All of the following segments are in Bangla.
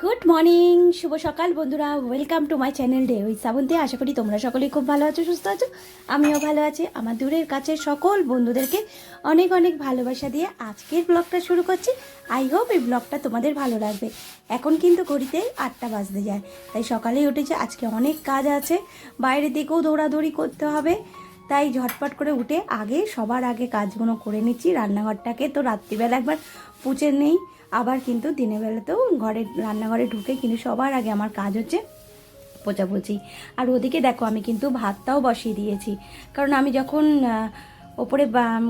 গুড মর্নিং শুভ সকাল বন্ধুরা। ওয়েলকাম টু মাই চ্যানেল ডে ওই শ্রাবন্তী আশা করি তোমরা সকলেই খুব ভালো আছো, সুস্থ আছো। আমিও ভালো আছি। আমার দূরের কাছে সকল বন্ধুদেরকে অনেক অনেক ভালোবাসা দিয়ে আজকের ব্লগটা শুরু করছি। আই হোপ এই ব্লগটা তোমাদের ভালো লাগবে। এখন কিন্তু ঘড়িতে আটটা বাজতে যায়। তাই সকালেই উঠেছে। আজকে অনেক কাজ আছে। বাইরের দিকেও দৌড়াদৌড়ি করতে হবে। তাই ঝটপট করে উঠে আগে সবার আগে কাজগুলো করে নিচ্ছি। রান্নাঘরটাকে তো রাত্রিবেলা একবার পুচে নেই। আবার কিন্তু দিনের বেলাতেও ঘরে, রান্নাঘরে ঢুকে কিন্তু সবার আগে আমার কাজ হচ্ছে পোচাপুচি আর ওদিকে দেখো আমি কিন্তু ভাতটাও বসিয়ে দিয়েছি। কারণ আমি যখন ওপরে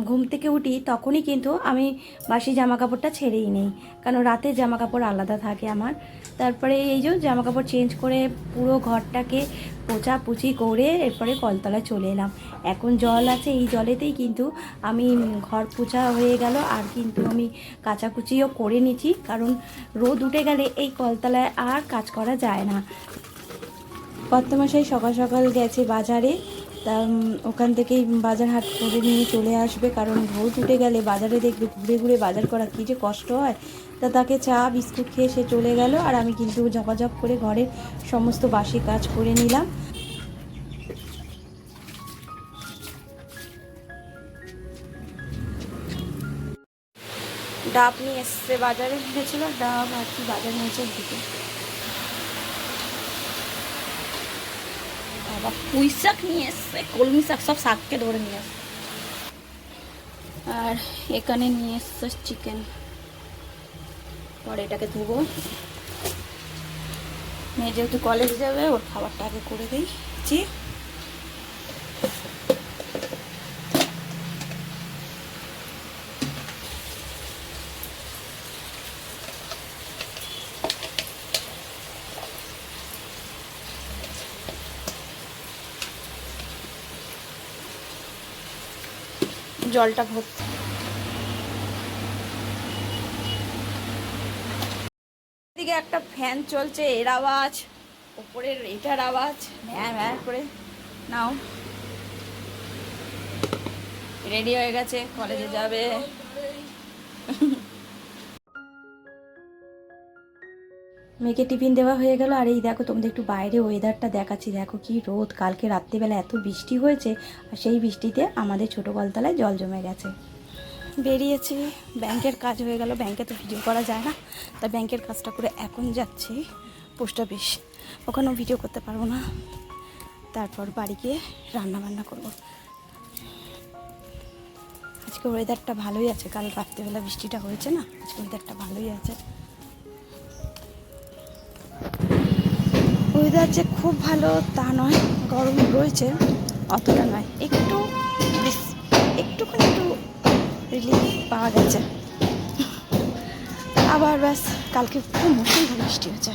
ঘুম থেকে উঠি তখনই কিন্তু আমি বাসি জামা কাপড়টা ছেড়েই নেই। কারণ রাতে জামা কাপড় আলাদা থাকে আমার। তারপরে এই যে জামা কাপড় চেঞ্জ করে পুরো ঘরটাকে পোচাপুচি করে এরপরে কলতলায় চলে এলাম। এখন জল আছে, এই জলেতেই কিন্তু আমি ঘর পোছা হয়ে গেল আর কিন্তু আমি কাচাকুচিও করে নিচ্ছি কারণ রোদ উঠে গেলে এই কলতলায় আর কাজ করা যায় না। কর্তমাশাই সকাল সকাল গেছে বাজারে। তা ওখান থেকেই বাজার হাট করে নিয়ে চলে আসবে। কারণ রোদ উঠে গেলে বাজারে দেখবে ঘুরে ঘুরে বাজার করা কী যে কষ্ট হয়। তা তাকে চা, বিস্কুট খেয়ে সে চলে গেল আর আমি কিন্তু ঝপাঝপ করে ঘরের সমস্ত বাসি কাজ করে নিলাম। ডাব নিয়ে এসছে বাজারে এনেছিল ডাব আর কি বাজার নিয়েছে বাবা। পুঁই শাক নিয়ে এসছে, কলমি শাক, সব শাককে ধরে নিয়ে এসছে। আর এখানে নিয়ে এসছে চিকেন পরে এটাকে ধুবো। মেয়ে যেহেতু কলেজ যাবে, ওর খাবারটা আগে করে দিয়েছি জলটা ভর্তি এদিকে একটা ফ্যান চলছে, এর আওয়াজ। উপরের এটার আওয়াজ। হ্যাঁ হ্যাঁ করে নাও। রেডি হয়ে গেছে কলেজে যাবে। মেয়েকে টিফিন দেওয়া হয়ে গেল। আর এই দেখো, তোমাদের একটু বাইরে ওয়েদারটা দেখাচ্ছি। দেখো কি রোদ, কালকে রাত্রিবেলা এত বৃষ্টি হয়েছে, আর সেই বৃষ্টিতে আমাদের ছোটো কলতলায় জল জমে গেছে। বেরিয়েছে, ব্যাংকের কাজ হয়ে গেল। ব্যাংকে তো ভিডিও করা যায় না। তা ব্যাংকের কাজটা করে এখন যাচ্ছি পোস্ট অফিস। ওখানেও ভিডিও করতে পারব না। তারপর বাড়ি গিয়ে রান্না বান্না করব। আজকে ওয়েদারটা ভালোই আছে। কাল রাত্রিবেলা বৃষ্টিটা হয়েছে না? আজকে ওয়েদারটা ভালোই আছে। ওয়েদার যে খুব ভালো তা নয়, গরম রয়েছে, অতটা নয়। একটু একটুখানি একটু রিলিফ পাওয়া গেছে। আবার ব্যাস, কালকে খুব মুসলধারে বৃষ্টি হয়েছে।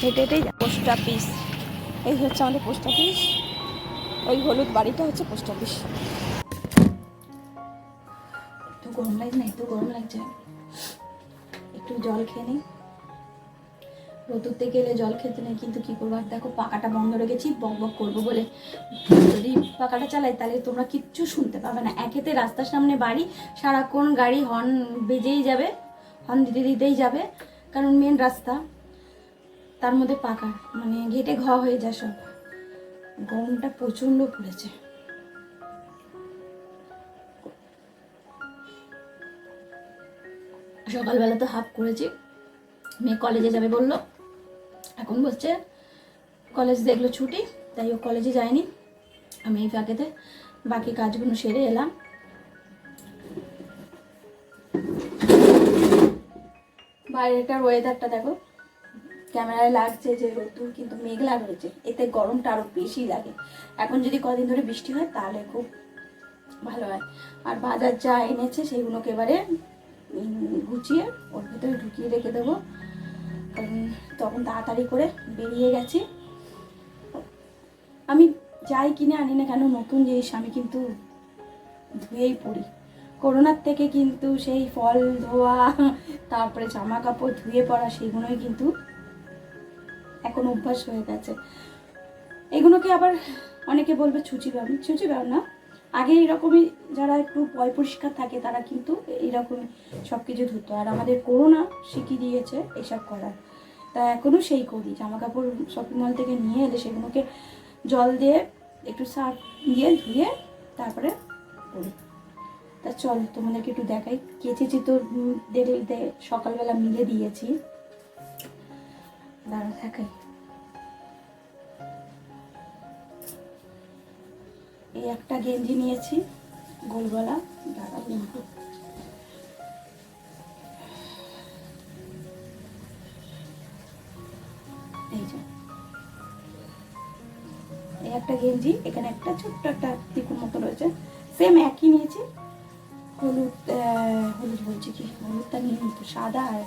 হেঁটে হেঁটেই পোস্ট অফিস এই হচ্ছে আমাদের পোস্ট অফিস ওই হলুদ বাড়িটা হচ্ছে পোস্ট অফিস একটু গরম লাগছে না, একটু গরম লাগছে। একটু জল খেয়ে নিই। রোদুরতে গেলে জল খেতে নেই, কিন্তু কি করব? আর দেখো পাকাটা বন্ধ রেখেছি, বক বক করব বলে। যদি পাকাটা চালাই, তাহলে তোমরা কিচ্ছু শুনতে পাবে না। একেতে রাস্তার সামনে বাড়ি, সারাক্ষণ গাড়ি হর্ন বেজেই যাবে, হর্ন দিতে দিতেই যাবে। কারণ মেন রাস্তা, তার মধ্যে পাকা মানে ঘেটে ঘ হয়ে যায় সব। গরমটা প্রচণ্ড পড়েছে। সকালবেলা তো হাফ করেছি। মেয়ে কলেজে যাবে বলল। এখন বলছে কলেজ দেখল ছুটি, তাই ও কলেজে যায়নি। আমি এই ফাঁকেতে বাকি কাজগুলো সেরে এলাম। বাইরেটার ওয়েদারটা দেখো ক্যামেরায় লাগছে যে রোদ্দুর, কিন্তু মেঘলা রয়েছে। এতে গরমটা আরও বেশি লাগে। এখন যদি কদিন ধরে বৃষ্টি হয়, তাহলে খুব ভালো হয়। আর বাজার যা এনেছে সেইগুলোকে এবারে গুছিয়ে ওর ভেতরে ঢুকিয়ে রেখে দেবো। কারণ তখন তাড়াতাড়ি করে বেরিয়ে গেছি। আমি যাই কিনে আনি না কেন, নতুন জিনিস আমি কিন্তু ধুয়েই পড়ি। করোনার থেকে কিন্তু সেই ফল, ধোয়া, তারপরে জামা কাপড় ধুয়ে পড়া, সেগুলোই কিন্তু এখন অভ্যাস হয়ে গেছে। এগুলোকে আবার অনেকে বলবে ছুচি ব্যায়াম ছুচি ব্যায়াম না আগে এরকমই যারা একটু পয় পরিষ্কার থাকে, তারা কিন্তু এইরকম সব কিছু ধুতো আর আমাদের করোনা শিখিয়ে দিয়েছে এসব করার। তা এখনও সেই করি জামা কাপড় শপিং মল থেকে নিয়ে এলে সেগুলোকে জল দিয়ে একটু সার্ফ দিয়ে ধুয়ে তারপরে করি। তা চল, তোমাদেরকে একটু দেখাই। কেচেছি তো সকালবেলা মিলে দিয়েছি। দাঁড়া দেখাই। এই একটা গেঞ্জি নিয়েছি, গোলগলা, দাঁড়া কিন্তু। এই যে। এই একটা গেঞ্জি, এখানে একটা ছোট্ট একটা তিকুর মতো রয়েছে। সেম একই নিয়েছি। হলুদ হলুদ বলছি কি? হলুদটা নিয়ে তো, সাদা আর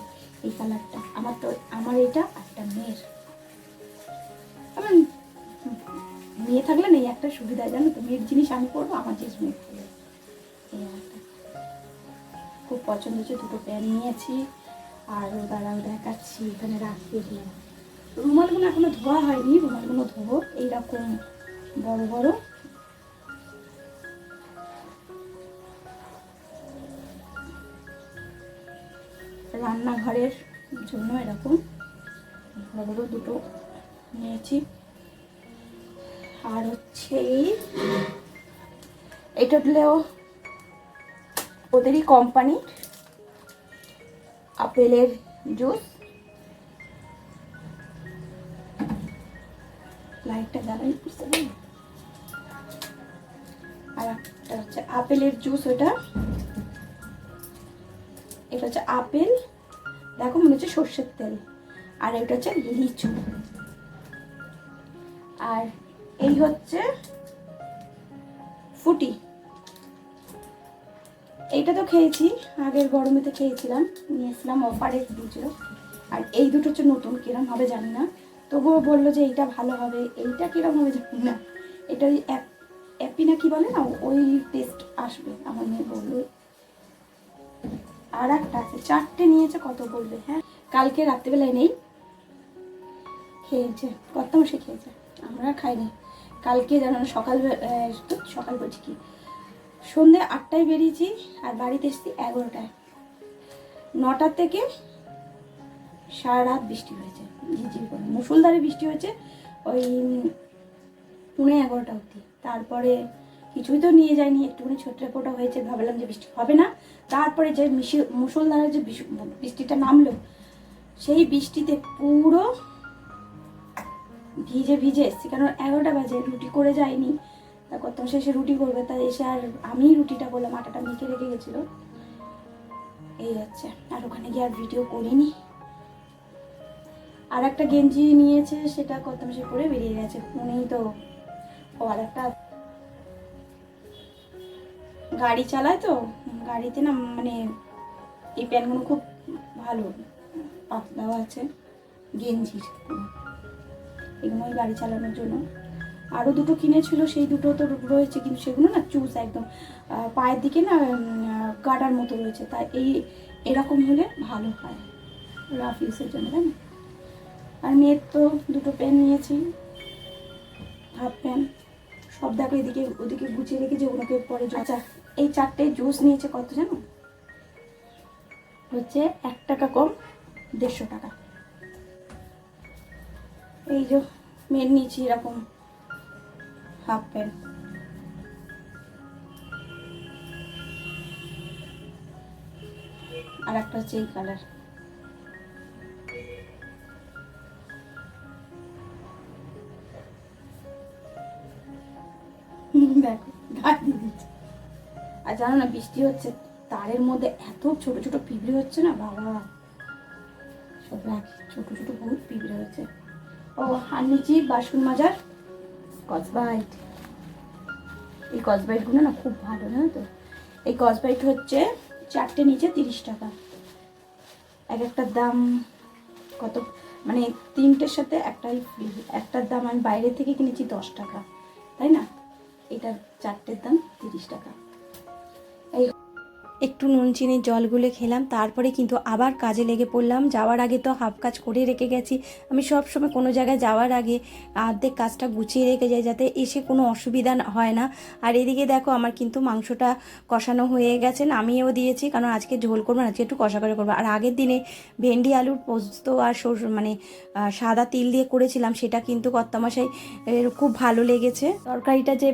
এই কালারটা আমার তো, আমার এটা একটা মেয়ের। আমার মেয়ে থাকলে নেই, একটা সুবিধা, জানো তো, মেয়ের জিনিস আমি করব আমার জিনিস মেয়ে করবে এই খুব পছন্দ হচ্ছে দুটো প্যান্ট নিয়েছি, আর দাঁড়াও দেখাচ্ছি, এখানে রাখতে দিয়ে রুমালগুলো এখনও ধোয়া হয়নি, রুমালগুলো ধোবো, এইরকম বড় বড়। রান্নাঘরের জন্য এরকম বড় বড় দুটো নিয়েছি। আর হচ্ছে এটা হলেও ওদেরই কোম্পানি আপেলের জুস লাইটটা জ্বালাই বুঝতে পারি আর একটা হচ্ছে আপেলের জুস ওটা। এটা হচ্ছে আপেল, দেখো মনে হচ্ছে সর্ষের তেল। আর এটা হচ্ছে লিচু। আর এই হচ্ছে ফুটি। এইটা তো খেয়েছি, আগের গরমেতে খেয়েছিলাম, নিয়েছিলাম অফারে দিয়েছিল আর এই দুটো হচ্ছে নতুন, কিরম হবে জানি না। তবুও বলল যে এইটা ভালো হবে, এইটা কিরম হবে জানি না। এটা ওই অ্যাপি না কি বলে না, ওই টেস্ট আসবে, আমার মেয়ে বলল। আর একটা আছে, চারটে নিয়েছে, কত বলবে হ্যাঁ? কালকে রাত্রিবেলায় নেই। খেয়েছে, কত মাসে খেয়েছে? আমরা খাইনি। কালকে যেন সকাল সকাল বলছি কি? সন্ধে আটটায় বেরিয়েছি আর বাড়িতে এসেছি এগারোটায়। নটার থেকে সারা রাত বৃষ্টি হয়েছে, ঝিরঝির করে। মুসুলধারে বৃষ্টি হয়েছে ওই পুনে এগারোটা অবধি। তারপরে কিছুই তো নিয়ে যায়নি একটুখানি ছোট্ট হয়েছে, ভাবলাম যে বৃষ্টি হবে না। তারপরে যে মুসুলধারে যে বৃষ্টিটা নামলো, সেই বৃষ্টিতে পুরো ভিজে ভিজে এসছি কারণ এগারোটা বাজে, রুটি করে যায়নি তা কত শেষে রুটি করবে, তাই এসে আর আমি রুটিটা করলাম, আটাটা মেখে রেখে গেছিল। এই যাচ্ছে আর ওখানে গিয়ে আর ভিডিও করিনি। আর একটা গেঞ্জি নিয়েছে, সেটা কত মাসে পরে বেরিয়ে গেছে, উনিই তো ও আর একটা। গাড়ি চালায় তো, গাড়িতে না মানে এই প্যান্টগুলো খুব ভালো, পাতলাও আছে, গেঞ্জির। এগুলো ওই গাড়ি চালানোর জন্য। আরও দুটো কিনেছিল, সেই দুটো তো রয়েছে, কিন্তু সেগুলো না চুজ একদম পায়ের দিকে না গাডার মতো রয়েছে। তাই এই, এরকম হলে ভালো হয়। রাফ ইউসের জন্য, তাই না? আর মেয়ের তো দুটো প্যান্ট নিয়েছি হাফ প্যান্ট সব দেখো এদিকে, ওদিকে গুছিয়ে রেখেছে ওগুলোকে পরে আচ্ছা এই চারটে জুস নিয়েছে কত জানো? হচ্ছে এক টাকা কম, দেড়শো টাকা। এই যে, মেয়ের নিয়েছি এরকম হাফ প্যান্ট আর একটা হচ্ছে এই কালার আর জানো না, বৃষ্টি হচ্ছে, তারের মধ্যে এত ছোট ছোট পিঁপড়ে হচ্ছে না, বাবা। সব রাখি, ছোট ছোট বহুত পিঁপড়ে হচ্ছে। ও আর বাসন মাজার কসবাইট। এই কসবাইটগুলো না খুব ভালো না তো? এই কসবাইট হচ্ছে চারটে নিচে তিরিশ টাকা। এক একটার দাম কত? মানে তিনটের সাথে একটাই ফ্রি একটার দাম আমি বাইরে থেকে কিনেছি দশ টাকা। তাই না? এটার চারটের দাম তিরিশ টাকা। একটু নুন, চিনির জল গুলে খেলাম, তারপরে কিন্তু আবার কাজে লেগে পড়লাম। যাওয়ার আগে তো হাফ কাজ করে রেখে গেছি। আমি সব সময় কোনো জায়গায় যাওয়ার আগে অর্ধেক কাজটা গুছিয়ে রেখে যাই যাতে এসে কোনো অসুবিধা হয় না। আর এদিকে দেখো, আমার কিন্তু মাংসটা কষানো হয়ে গেছে, নামিয়েও দিয়েছি, কারণ আজকে ঝোল করব আজকে একটু কষা করে করব। আর আগের দিনে ভেন্ডি, আলুর পোস্ত আর মানে সাদা তিল দিয়ে করেছিলাম, সেটা কিন্তু কর্তামশাই খুব ভালো লেগেছে। তরকারিটা যে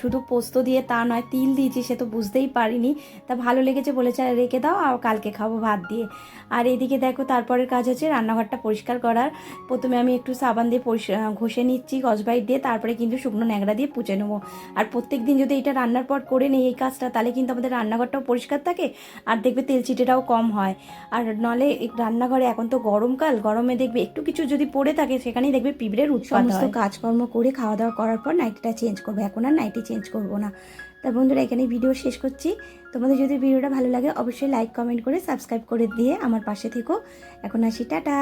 শুধু পোস্ত দিয়ে তা নয়, তিল দিয়েছি, সে তো বুঝতেই পারিনি। তা ভালো লেগেছে বলেছে "আর রেখে দাও আর কালকে খাব ভাত দিয়ে। আর এদিকে দেখো তারপরের কাজ হচ্ছে রান্নাঘরটা পরিষ্কার করার। প্রথমে আমি একটু সাবান দিয়ে ঘষে নিচ্ছি কসবাইট দিয়ে তারপরে কিন্তু শুকনো ন্যাংরা দিয়ে পুচে নেব। আর প্রত্যেক দিন যদি এটা রান্নার পর করে নিই এই কাজটা তাহলে কিন্তু আমাদের রান্নাঘরটাও পরিষ্কার থাকে আর দেখবে তেল চিটেটাও কম হয়। আর নলে রান্নাঘরে এখন তো গরমকাল গরমে দেখবে একটু কিছু যদি পড়ে থাকে সেখানেই দেখবে পিঁপড়ের সমস্ত কাজকর্ম করে খাওয়া দাওয়া করার পর নাইটিটা চেঞ্জ করব। এখন আর নাইটি চেঞ্জ করব না। তা বন্ধুরা এখানে ভিডিও শেষ করছি। তোমাদের যদি ভিডিওটা ভালো লাগে, অবশ্যই লাইক কমেন্ট করে সাবস্ক্রাইব করে দিয়ে আমার পাশে থেকো। এখন আসি, টাটা!